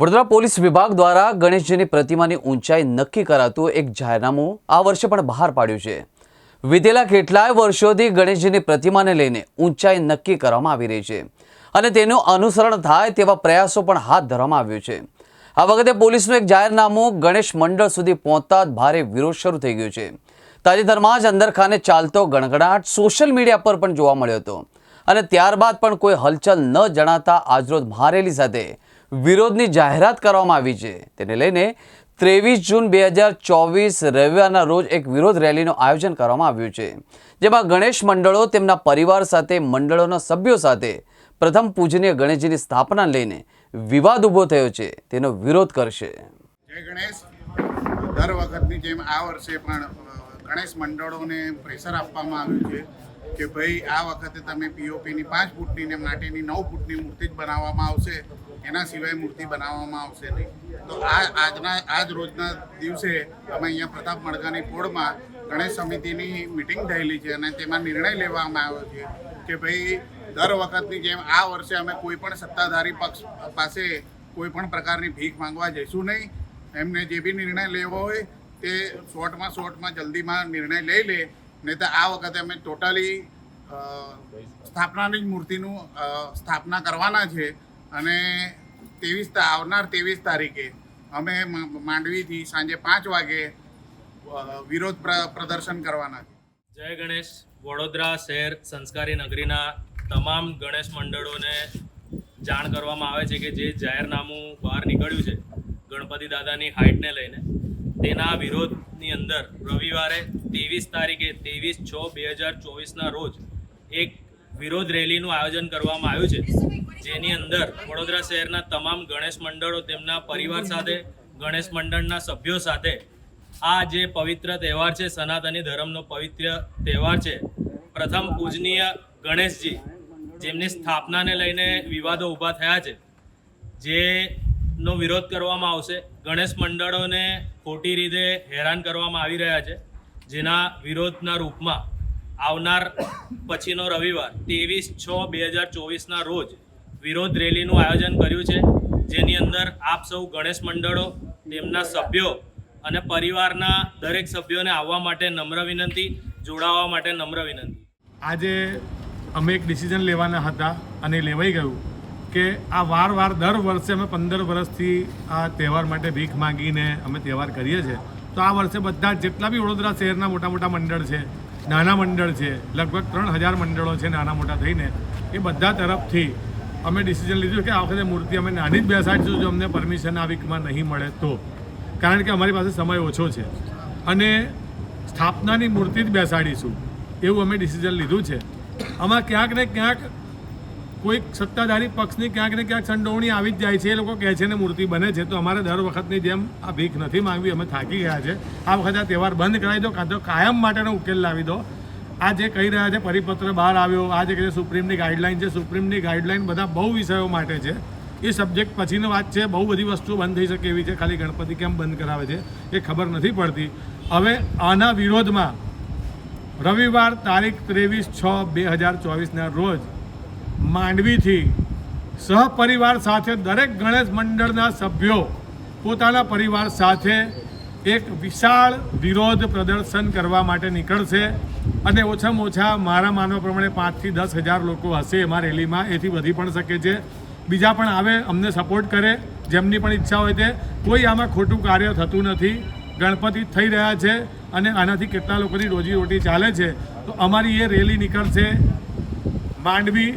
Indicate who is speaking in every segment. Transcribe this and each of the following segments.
Speaker 1: Vadodara police વિભાગ દ્વારા ગણેશજીની પ્રતિમાની ઊંચાઈ નક્કી કરાતું એક જાહેરનામું આ વર્ષે પણ બહાર પાડ્યું છે. વિતેલા કેટલાય વર્ષોથી ગણેશજીની પ્રતિમાને લઈને ઊંચાઈ નક્કી કરવામાં આવી રહી છે અને તેનું અનુસરણ થાય તેવા પ્રયાસો પણ હાથ ધરવામાં આવ્યો છે. આ વખતે પોલીસનું એક જાહેરનામું ગણેશ મંડળ સુધી પહોંચતા ભારે વિરોધ શરૂ થઈ ગયો છે. તાજેતરમાં જ અંદરખાને ચાલતો ગણગણાટ સોશિયલ મીડિયા પર પણ જોવા મળ્યો હતો. અને ત્યારબાદ પણ કોઈ હલચલ ન જણાતા આજરોજ મહારેલી સાથે વિરોધની જાહેરાત કરવામાં આવી છે. તેને લઈને ત્રેવીસ જૂન બે હજાર ચોવીસ રવિવારના રોજ એક વિરોધ રેલીનું આયોજન કરવામાં આવ્યું છે, જેમાં ગણેશ મંડળો તેમના પરિવાર સાથે, મંડળોના સભ્યો સાથે, પ્રથમ પૂજનીય ગણેશજીની સ્થાપના લઈને વિવાદ ઊભો થયો છે. તેનો વિરોધ કરશે.
Speaker 2: જય ગણેશ. દર વખતની જેમ આ વર્ષે પણ ગણેશ મંડળોને પ્રેશર આપવામાં આવ્યું છે. કે ભાઈ, આ વખતે તમે પીઓપીની પાંચ ફૂટની ને માટેની નવ ફૂટની મૂર્તિ જ બનાવવામાં આવશે. એના સિવાય મૂર્તિ બનાવવામાં આવશે નહીં. તો આ આજના, આજ રોજના દિવસે અમે અહીંયા પ્રતાપ મડગાની પોળમાં ગણેશ સમિતિની મિટિંગ થયેલી છે અને તેમાં નિર્ણય લેવામાં આવ્યો છે કે ભાઈ, દર વખતની જેમ આ વર્ષે અમે કોઈ પણ સત્તાધારી પક્ષ પાસે કોઈ પણ પ્રકારની ભીખ માંગવા જઈશું નહીં. એમને જે બી નિર્ણય લેવો હોય તે શોર્ટમાં શોર્ટમાં જલ્દીમાં નિર્ણય લઈ લે. નહીં તો આ વખતે અમે ટોટલી સ્થાપનાની જ મૂર્તિનું સ્થાપના કરવાના છે અને ત્રેવીસ આવનાર ત્રેવીસ તારીખે અમે માંડવીથી સાંજે પાંચ વાગે વિરોધ પ્ર- પ્રદર્શન કરવાના છે.
Speaker 3: જય ગણેશ, વડોદરા શહેર સંસ્કારી નગરીના તમામ ગણેશ મંડળોને જાણ કરવામાં આવે છે કે જે જાહેરનામું બહાર નીકળ્યું છે ગણપતિ દાદાની હાઇટને લઈને. તેના વિરોધની અંદર રવિવારે ત્રેવીસ તારીખે, ત્રેવીસ છ બે હજાર ચોવીસના રોજ એક વિરોધ રેલીનું આયોજન કરવામાં આવ્યું છે. જેની અંદર વડોદરા શહેરના તમામ ગણેશ મંડળો, તેમના પરિવાર સાથે, ગણેશ મંડળના સભ્યો સાથે આ જે પવિત્ર તહેવાર છે, સનાતની ધર્મનો પવિત્ર તહેવાર છે, પ્રથમ પૂજનીય ગણેશજી જેમની સ્થાપનાને લઈને વિવાદો ઊભા થયા છે, જેનો વિરોધ કરવામાં આવશે. ગણેશ મંડળોને ખોટી રીતે હેરાન કરવામાં આવી રહ્યા છે. જેના વિરોધના રૂપમાં આવનાર પછીનો રવિવાર ત્રેવીસ છ બે હજાર ચોવીસના રોજ વિરોધ રેલીનું આયોજન કર્યું છે. જેની અંદર આપ સૌ ગણેશ મંડળો, તેમના સભ્યો અને પરિવારના દરેક સભ્યોને આવવા માટે નમ્ર વિનંતી, જોડાવા માટે નમ્ર વિનંતી.
Speaker 4: આજે અમે એક ડિસિઝન લેવાના હતા અને લેવાઈ ગયું કે આ વાર વાર દર વર્ષે અમે પંદર વર્ષથી આ તહેવાર માટે ભીખ માંગીને અમે તહેવાર કરીએ છીએ. તો આ વર્ષે બધા જેટલા બી વડોદરા શહેરના મોટા મોટા મંડળ છે, નાના મંડળ છે, લગભગ ત્રણ હજાર મંડળો છે નાના મોટા થઈને, એ બધા તરફથી અમે ડિસિઝન લીધું કે આ વખતે મૂર્તિ અમે નાની જ બેસાડીશું જો અમને પરમિશન આ વીકમાં નહીં મળે તો. કારણ કે અમારી પાસે સમય ઓછો છે. અને સ્થાપનાની મૂર્તિ જ બેસાડીશું, એવું અમે ડિસિઝન લીધું છે. આમાં ક્યાંક ને ક્યાંક કોઈક સત્તાધારી પક્ષની ક્યાંક ને ક્યાંક સંડોવણી આવી જ જાય છે, એ લોકો કહે છે ને મૂર્તિ બને છે, તો અમારે દર વખતની જેમ આ ભીખ નથી માંગવી, અમે થાકી ગયા છે. આ વખતે આ તહેવાર બંધ કરાવી દો, કાં તો કાયમ માટેનો ઉકેલ લાવી દો. આ જે કહી રહ્યા છે, પરિપત્ર બહાર આવ્યો, આ જે કહે છે, સુપ્રીમની ગાઈડલાઈન છે, સુપ્રીમની ગાઈડલાઈન બધા બહુ વિષયો માટે છે. એ સબ્જેક્ટ પછીની વાત છે, બહુ બધી વસ્તુઓ બંધ થઈ શકે એવી છે, ખાલી ગણપતિ કેમ બંધ કરાવે છે, એ ખબર નથી પડતી. હવે આના વિરોધમાં રવિવાર તારીખ ત્રેવીસ છ બે હજાર ચોવીસના રોજ માંડવીથી સહપરિવાર સાથે દરેક ગણેશ મંડળના સભ્યો પોતાના પરિવાર સાથે એક વિશાળ વિરોધ પ્રદર્શન કરવા માટે નીકળશે અને ઓછામાં ઓછા મારા માનવા પ્રમાણે પાંચથી દસ હજાર લોકો હશે એમાં રેલીમાં, એથી વધી પણ શકે છે. બીજા પણ આવે, અમને સપોર્ટ કરે, જેમની પણ ઈચ્છા હોય તે. કોઈ આમાં ખોટું કાર્ય થતું નથી. ગણપતિ થઈ રહ્યા છે અને આનાથી કેટલા લોકોની રોજીરોટી ચાલે છે. તો અમારી એ રેલી નીકળશે માંડવી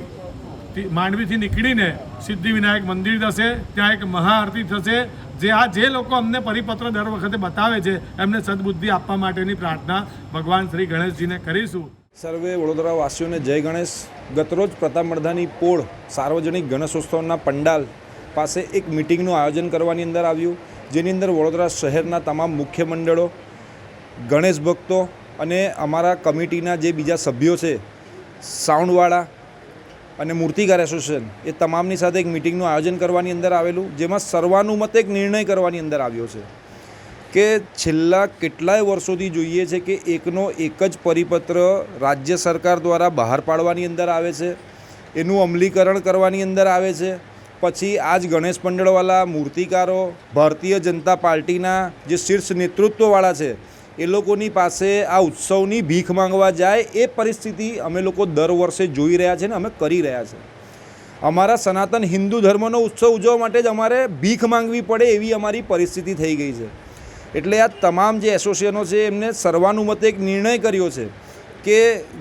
Speaker 4: માંડવીથી નીકળીને સિદ્ધિવિનાયક મંદિર થશે, ત્યાં એક મહાઆરતી થશે, જે આ જે લોકો અમને પરિપત્ર દર વખતે બતાવે છે, એમને સદબુદ્ધિ આપવા માટેની પ્રાર્થના ભગવાન શ્રી ગણેશજીને કરીશું.
Speaker 5: સર્વે વડોદરા વાસીઓને જય ગણેશ. ગતરોજ પ્રતાપ મર્ધાની પોળ સાર્વજનિક ગણેશોત્સવના પંડાલ પાસે એક મિટિંગનું આયોજન કરવાની અંદર આવ્યું, જેની અંદર વડોદરા શહેરના તમામ મુખ્ય મંડળો, ગણેશ ભક્તો અને અમારા કમિટીના જે બીજા સભ્યો છે સાઉન્ડવાળા અને મૂર્તિકાર એસોસિએશન એ તમામની સાથે એક મિટિંગનું આયોજન કરવાની અંદર આવેલું, જેમાં સર્વાનુમતે એક નિર્ણય કરવાની અંદર આવ્યો છે કે છેલ્લા કેટલાય વર્ષોથી જોઈએ છે કે એકનો એક જ પરિપત્ર રાજ્ય સરકાર દ્વારા બહાર પાડવાની અંદર આવે છે, એનું અમલીકરણ કરવાની અંદર આવે છે, પછી આજ ગણેશ પંડળવાલા મૂર્તિકારો, ભારતીય જનતા પાર્ટીના જે શીર્ષ નેતૃત્વવાળા છે એ લોકોની પાસે આ ઉત્સવની ભીખ માંગવા જાય એ પરિસ્થિતિ અમે લોકો દર વર્ષે જોઈ રહ્યા છે ને અમે કરી રહ્યા છે. અમારા સનાતન હિન્દુ ધર્મનો ઉત્સવ ઉજવવા માટે જ અમારે ભીખ માંગવી પડે એવી અમારી પરિસ્થિતિ થઈ ગઈ છે. એટલે આ તમામ જે એસોસિએશનો છે એમને સર્વાનુમતે એક નિર્ણય કર્યો છે કે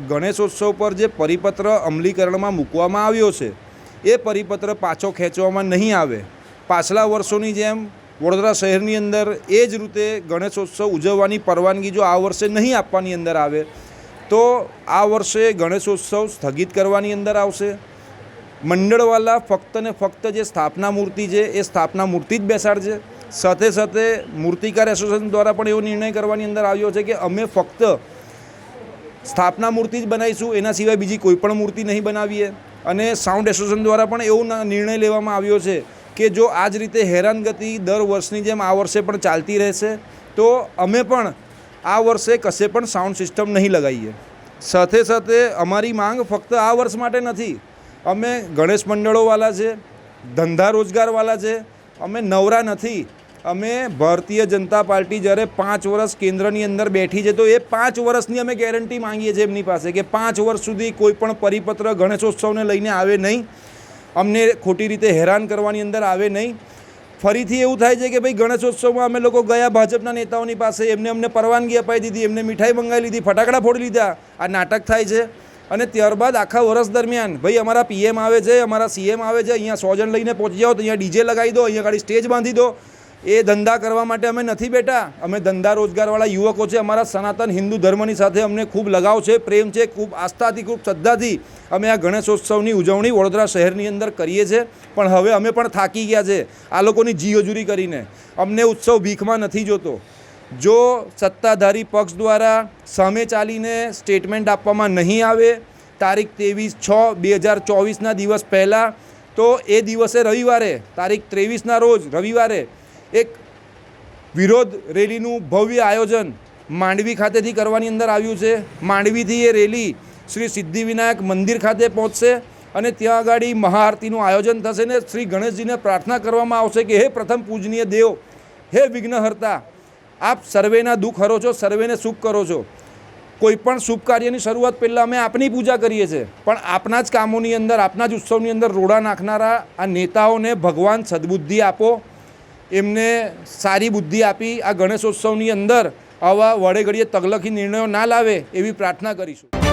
Speaker 5: ગણેશોત્સવ પર જે પરિપત્ર અમલીકરણમાં મૂકવામાં આવ્યો છે, એ પરિપત્ર પાછો ખેંચવામાં નહીં આવે. પાછલા વર્ષોની જેમ વડોદરા શહેરની અંદર એ જ રીતે ગણેશોત્સવ ઉજવવાની પરવાનગી જો આ વર્ષે નહીં આપવાની અંદર આવે, તો આ વર્ષે ગણેશોત્સવ સ્થગિત કરવાની અંદર આવશે. મંડળવાલા ફક્ત ને ફક્ત જે સ્થાપના મૂર્તિ છે, એ સ્થાપના મૂર્તિ જ બેસાડશે સાથે સાથે મૂર્તિકાર એસોસિએશન દ્વારા પણ એવો નિર્ણય કરવાની અંદર આવ્યો છે કે અમે ફક્ત સ્થાપના મૂર્તિ જ બનાવીશું, એના સિવાય બીજી કોઈ પણ મૂર્તિ નહીં બનાવીએ. અને સાઉન્ડ એસોસિએશન દ્વારા પણ એવો નિર્ણય લેવામાં આવ્યો છે કે જો આ જ રીતે હેરાનગતિ દર વર્ષની જેમ આ વર્ષે પણ ચાલતી રહેશે, તો અમે પણ આ વર્ષે કશે પણ સાઉન્ડ સિસ્ટમ નહીં લગાવીએ. સાથે સાથે અમારી માંગ ફક્ત આ વર્ષ માટે નથી, અમે ગણેશ મંડળોવાળા છે, ધંધા રોજગારવાળા છે, અમે નવરા નથી, અમે ભારતીય જનતા પાર્ટી જ્યારે પાંચ વર્ષ કેન્દ્રની અંદર બેઠી છે, તો એ પાંચ વર્ષની અમે ગેરંટી માંગીએ છીએ એમની પાસે કે પાંચ વર્ષ સુધી કોઈ પણ પરિપત્ર ગણેશોત્સવને લઈને આવે નહીં અમને ખોટી રીતે હેરાન કરવાની અંદર આવે નહીં. ફરીથી એવું થાય છે કે ભાઈ ગણેશોત્સવમાં અમે લોકો ગયા, ભાજપના નેતાઓની પાસે એમને અમને પરવાનગી અપાઈ દીધી, એમને મીઠાઈ મંગાવી લીધી, ફટાકડા ફોડી લીધા. આ નાટક થાય છે. અને ત્યારબાદ આખા વર્ષ દરમિયાન, ભાઈ અમારા પીએમ આવે છે, અમારા સીએમ આવે છે, અહીંયા સો જણ લઈને પહોંચી જાઓ, તો અહીંયા ડીજે લગાવી દો, અહીંયા ગાડી સ્ટેજ બાંધી દો. એ ધંધા કરવા માટે અમે નથી બેઠા. અમે ધંધા રોજગારવાળા યુવકો છે. અમારા સનાતન હિન્દુ ધર્મની સાથે અમને ખૂબ લગાવ છે, પ્રેમ છે, ખૂબ આસ્થાથી, ખૂબ શ્રદ્ધાથી અમે આ ગણેશોત્સવની ઉજવણી વડોદરા શહેરની અંદર કરીએ છીએ પણ હવે અમે પણ થાકી ગયા છે આ લોકોની જીઓજુરી કરીને. અમને ઉત્સવ ભીખમાં નથી જોતો. જો સત્તાધારી પક્ષ દ્વારા સામે ચાલીને સ્ટેટમેન્ટ આપવામાં નહીં આવે, તારીખ ત્રેવીસ છ બે હજાર ચોવીસના દિવસ પહેલાં, તો એ દિવસે રવિવારે, તારીખ ત્રેવીસના રોજ રવિવારે એક વિરોધ રેલીનું ભવ્ય આયોજન માંડવી ખાતેથી કરવાની અંદર આવ્યું છે. માંડવીથી એ રેલી શ્રી સિદ્ધિવિનાયક મંદિર ખાતે પહોંચશે અને ત્યાં આગળ મહાઆરતીનું આયોજન થશે ને શ્રી ગણેશજીને પ્રાર્થના કરવામાં આવશે કે હે પ્રથમ પૂજનીય દેવ, હે વિઘ્નહર્તા, આપ સર્વેના દુઃખ હરો છો, સર્વેને સુખ કરો છો. કોઈપણ શુભ કાર્યની શરૂઆત પહેલાં અમે આપની પૂજા કરીએ છીએ, પણ આપના જ કામોની અંદર, આપના જ ઉત્સવની અંદર રોડા નાખનારા આ નેતાઓને ભગવાન સદબુદ્ધિ આપો. એમને સારી બુદ્ધિ આપી આ ગણેશોત્સવની અંદર આવા વડે ઘડીએ તગલખી નિર્ણયો ના લાવે એવી પ્રાર્થના કરીશું.